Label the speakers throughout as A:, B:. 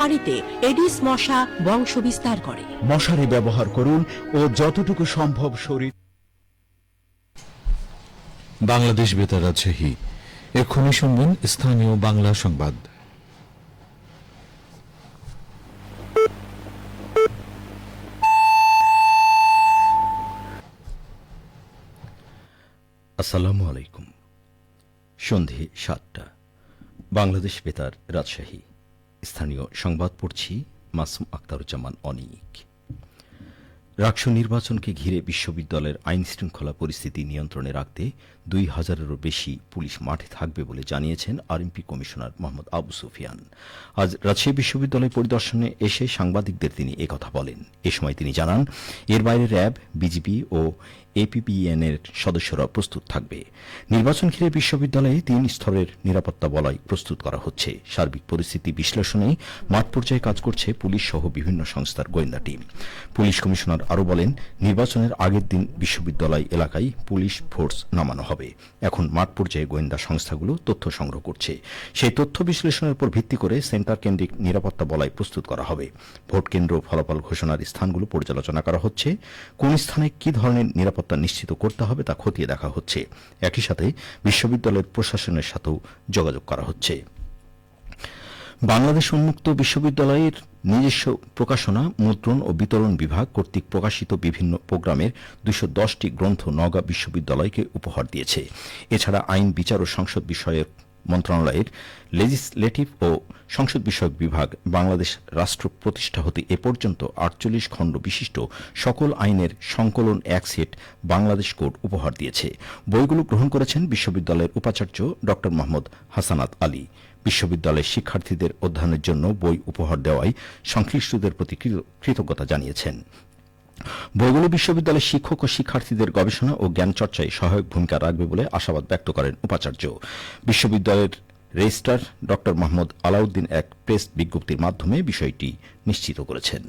A: পানিতে এডিস মশা বংশ বিস্তার করে।
B: মশারি ব্যবহার করুন ও যতটুকু সম্ভব শরীর
C: বাংলাদেশ বেতার রাজশাহী। এক্ষুনি শুনবেন স্থানীয় বাংলা সংবাদ।
D: আসসালামু আলাইকুম। সন্ধে সাতটা। বাংলাদেশ বেতার রাজশাহী। স্থানীয় সংবাদ পড়ছি মাসুম আক্তারুজ্জামান অনিক। রাকসু নির্বাচনকে ঘিরে বিশ্ববিদ্যালয়ের আইন শৃঙ্খলা পরিস্থিতি নিয়ন্ত্রণে রাখতে দুই হাজারেরও বেশি পুলিশ মাঠে থাকবে বলে জানিয়েছেন আরএমপি কমিশনার মোহাম্মদ আবু সুফিয়ান। আজ রাজশাহী বিশ্ববিদ্যালয় পরিদর্শনে এসে সাংবাদিকদের তিনি একথা বলেন। এ সময় তিনি জানান, এর বাইরে র্যাব, বিজিবি ও এপিপিএন এর সদস্যরা প্রস্তুত থাকবে। নির্বাচন ঘিরে বিশ্ববিদ্যালয়ে তিন স্তরের নিরাপত্তা বলয় প্রস্তুত করা হচ্ছে। সার্বিক পরিস্থিতি বিশ্লেষণে মাঠ পর্যায়ে কাজ করছে পুলিশ সহ বিভিন্ন সংস্থার গোয়েন্দা টিম। পুলিশ কমিশনার আরও বলেন, নির্বাচনের আগের দিন বিশ্ববিদ্যালয় এলাকায় পুলিশ ফোর্স নামানো হবে। এখন মাঠ পর্যায়ে গোয়েন্দা সংস্থাগুলো তথ্য সংগ্রহ করছে। সেই তথ্য বিশ্লেষণের উপর ভিত্তি করে সেন্টার কেন্দ্রিক নিরাপত্তা বলয় প্রস্তুত করা হবে। ভোট কেন্দ্র ফলাফল ঘোষণার স্থানগুলো পর্যালোচনা করা হচ্ছে। কোন স্থানে কি ধরনের নিরাপত্তা নিশ্চিত করতে হবে, তা খতিয়ে দেখা হচ্ছে। একই সাথে বিশ্ববিদ্যালয়ের প্রশাসনের সাথেও যোগাযোগ করা হচ্ছে। বাংলাদেশ উন্মুক্ত বিশ্ববিদ্যালয়ের নিজস্ব প্রকাশনা, মুদ্রণ ও বিতরণ বিভাগ কর্তৃক প্রকাশিত বিভিন্ন প্রোগ্রামের দুশো দশটি গ্রন্থ নওগাঁ বিশ্ববিদ্যালয়কে উপহার দিয়েছে। এছাড়া আইন, বিচার ও সংসদ বিষয়ক মন্ত্রণালয়ের লেজিসলেটিভ ও সংসদ বিষয়ক বিভাগ বাংলাদেশ রাষ্ট্র প্রতিষ্ঠা হতে এ পর্যন্ত আটচল্লিশ খণ্ড বিশিষ্ট সকল আইনের সংকলন এক সেট বাংলাদেশ কোড উপহার দিয়েছে। বইগুলো গ্রহণ করেছেন বিশ্ববিদ্যালয়ের উপাচার্য ড. মোহাম্মদ হাসানাত আলী। বিশ্ববিদ্যালয়ের শিক্ষার্থীদের অধ্যয়নের জন্য বই উপহার দেওয়ায় সংশ্লিষ্টদের প্রতি কৃত- কৃতজ্ঞতা জানিয়েছেন। বইগুলো বিশ্ববিদ্যালয়ের শিক্ষক ও শিক্ষার্থীদের গবেষণা ও জ্ঞান চর্চায় সহায়ক ভূমিকা রাখবে বলে আশাবাদ ব্যক্ত করেন উপাচার্য। বিশ্ববিদ্যালয়ের রেজিস্ট্রার ড মোহাম্মদ আলাউদ্দিন এক প্রেস বিজ্ঞপ্তির মাধ্যমে বিষয়টি নিশ্চিত করেছেন।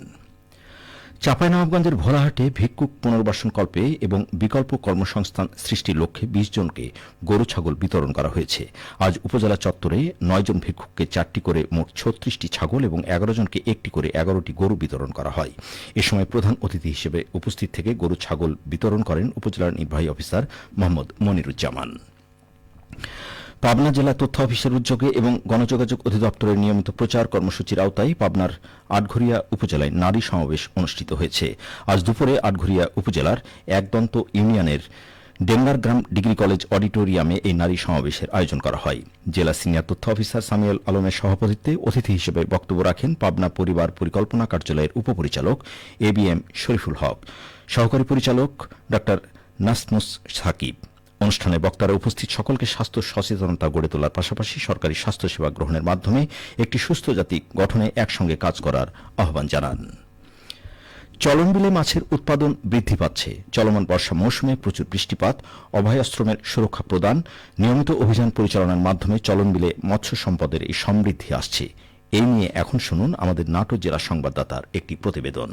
D: চাঁপাইনবাবগঞ্জের ভোলাহাটে ভিক্ষুক পুনর্বাসন কল্পে এবং বিকল্প কর্মসংস্থান সৃষ্টির লক্ষ্যে বিশ জনকে গরু ছাগল বিতরণ করা হয়েছে। আজ উপজেলা চত্বরে নয় জন ভিক্ষুককে চারটি করে মোট ছত্রিশটি ছাগল এবং এগারো জনকে একটি করে এগারোটি গরু বিতরণ করা হয়। এ সময় প্রধান অতিথি হিসেবে উপস্থিত থেকে গরু ছাগল বিতরণ করেন উপজেলার নির্বাহী অফিসার মোহাম্মদ মনিরুজ্জামান। পাবনা জেলা তথ্য অফিসের উদ্যোগে এবং গণযোগাযোগ অধিদপ্তরের নিয়মিত প্রচার কর্মসূচির আওতায় পাবনার আটঘরিয়া উপজেলায় নারী সমাবেশ অনুষ্ঠিত হয়েছে। আজ দুপুরে আটঘরিয়া উপজেলার একদন্ত ইউনিয়নের ডেঙ্গারগ্রাম ডিগ্রি কলেজ অডিটোরিয়ামে এই নারী সমাবেশের আয়োজন করা হয়। জেলা সিনিয়র তথ্য অফিসার সামিউল আলমের সভাপতিত্বে অতিথি হিসেবে বক্তব্য রাখেন পাবনা পরিবার পরিকল্পনা কার্যালয়ের উপপরিচালক A B M Shariful Haque. সহকারী পরিচালক ড নাসমুস সাকিব। অনুষ্ঠানে বক্তারা উপস্থিত। সকলকে স্বাস্থ্য সচেতনতা গড়ে তোলার পাশাপাশি সরকারি স্বাস্থ্যসেবা গ্রহণের মাধ্যমে একটি সুস্থ জাতি গঠনে একসঙ্গে কাজ করার আহ্বান জানান। চলনবিলে মাছের উৎপাদন বৃদ্ধি পাচ্ছে। চলমান বর্ষা মৌসুমে প্রচুর বৃষ্টিপাত অভয়াশ্রমের সুরক্ষা প্রদান, নিয়মিত অভিযান পরিচালনার মাধ্যমে চলনবিলে মৎস্য সম্পদের এই সমৃদ্ধি আসছে। এই নিয়ে এখন শুনুন আমাদের নাটোর জেলা সংবাদদাতার একটি প্রতিবেদন।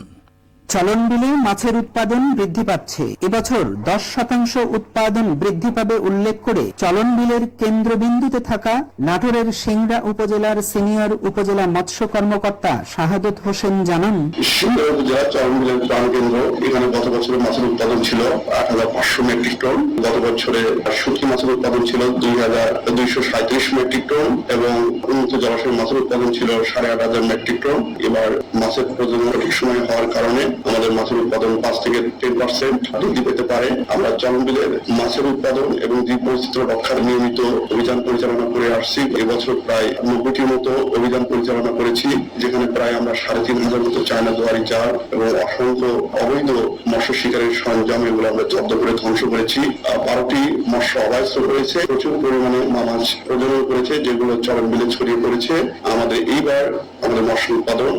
E: চলন বিলে মাছের উৎপাদন বৃদ্ধি পাচ্ছে। এবছর দশ শতাংশ উৎপাদন বৃদ্ধি পাবে উল্লেখ করে চলন বিলের কেন্দ্রবিন্দুতে থাকা নাটোরের সিংড়া উপজেলার সিনিয়র উপজেলা মৎস্য কর্মকর্তা শাহাদত হোসেন জানান
F: সিংহ উপজেলা চরমবিলের প্রাণকেন্দ্র এখানে গত বছরে মাছের উৎপাদন ছিল আট হাজার পাঁচশো মেট্রিক টন। গত বছরে শুটকি মাছের উৎপাদন ছিল দুই হাজার দুইশো সাঁত্রিশ মেট্রিক টন এবং উন্নত জলাশয়ের মাছের উৎপাদন ছিল সাড়ে আট হাজার মেট্রিক টন। এবার মাছের প্রজনন সঠিক সময় হওয়ার কারণে আমাদের মাছের উৎপাদন পাঁচ থেকে টেন পার্সেন্ট বৃদ্ধি পেতে পারে। আমরা চরমবিলের মাছের উৎপাদন এবং দ্বীপ বৈচিত্র্য রক্ষার নিয়মিত অভিযান পরিচালনা করে আসছি। এবছর প্রায় নব্বইটির মতো অভিযান পরিচালনা করেছি, যেখানে প্রায় আমরা সাড়ে তিন হাজার মতো চায়না দুয়ারি জাল এবং অসংখ্য অবৈধ মৎস্য শিকারের সরঞ্জাম এগুলো আমরা জব্দ করে ধ্বংস করেছি। বারোটি মৎস্য অবাস্ত রয়েছে। প্রচুর পরিমাণে মাছ প্রজনন করেছে, যেগুলো চরম বিলে ছড়িয়ে পড়েছে। আমাদের এইবার আমাদের মৎস্য উৎপাদন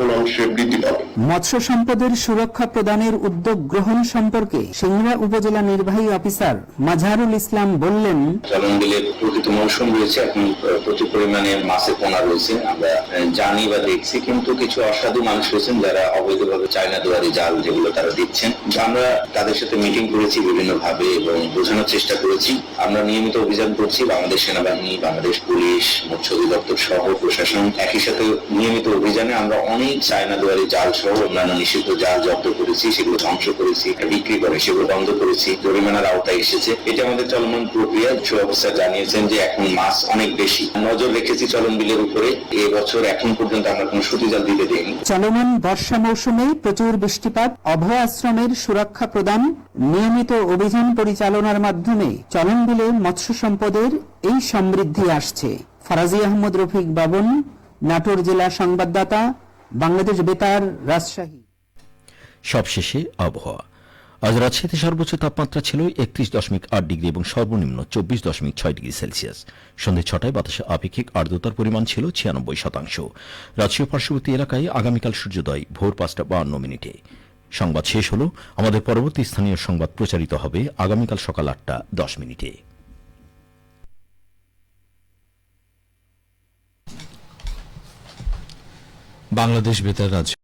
F: বহুল অংশে বৃদ্ধি পাবে।
E: মৎস্য সম্পদের সুরক্ষা প্রদানের উদ্যোগ গ্রহণ সম্পর্কে সিংড়া উপজেলা নির্বাহী অফিসার মাঝারুল ইসলাম বললেন
G: চলন বিলের প্রকৃত মৌসুম রয়েছে এখন প্রচুর পরিমাণে মাছের পোনা রয়েছে। আমরা জানি বা দেখছি কিন্তু কিছু অসাধু মানুষ রয়েছেন যারা অবৈধভাবে চায়না দুয়ারি জাল যেগুলো তারা দিচ্ছেন। আমরা তাদের সাথে মিটিং করেছি বিভিন্ন ভাবে এবং বোঝানোর চেষ্টা করেছি। আমরা নিয়মিত অভিযান করছি বাংলাদেশ সেনাবাহিনী বাংলাদেশ পুলিশ মৎস্য অধিদপ্তর সহ প্রশাসন একই সাথে নিয়মিত অভিযানে আমরা অনেক চায়না দুয়ারি জাল সহ অন্যান্য নিষিদ্ধ জাল জব্দ করেছি, সেগুলো ধ্বংস করেছি বিক্রি করে সেগুলো বন্ধ করেছি, জরিমানার আওতায় এসেছে। এটা আমাদের চলমান প্রক্রিয়া। উচ্চ অফিসার জানিয়েছেন যে এখন মাছ অনেক বেশি। নজর রেখেছি চলন বিলের উপরে। এবছর এখন পর্যন্ত আমরা কোনো সুতি জাল দিতে দিইনি।
E: চলমান বর্ষা মৌসুমে প্রচুর বৃষ্টিপাত, অভয় আশ্রমের সুরক্ষা প্রদান, নিয়মিত অভিযান পরিচালনার মাধ্যমে চলন বিলে মৎস্য সম্পদের এই সমৃদ্ধি আসছে। ফারাজি আহমদ রফিক বাবন, নাটোর জেলা সংবাদদাতা বাংলাদেশ বেতার রাজশাহী।
D: সবশেষে আবহাওয়া। আজ রাজশাহীতে সর্বোচ্চ তাপমাত্রা ছিল একত্রিশ দশমিক আট ডিগ্রি এবং সর্বনিম্ন চব্বিশ দশমিক ছয় ডিগ্রি সেলসিয়াস। সন্ধে ছটায় বাতাসে আপেক্ষিক আর্দ্রতার পরিমাণ ছিল ছিয়ানব্বই শতাংশ। রাজশাহী পার্শ্ববর্তী এলাকায় আগামীকাল সূর্যোদয় ভোর পাঁচটা বাহান্ন মিনিটে। সংবাদ শেষ হল। আমাদের পরবর্তী স্থানীয় সংবাদ প্রচারিত হবে আগামীকাল সকাল আটটা দশ মিনিটে।
C: বাংলাদেশ বেতার রাজ্য।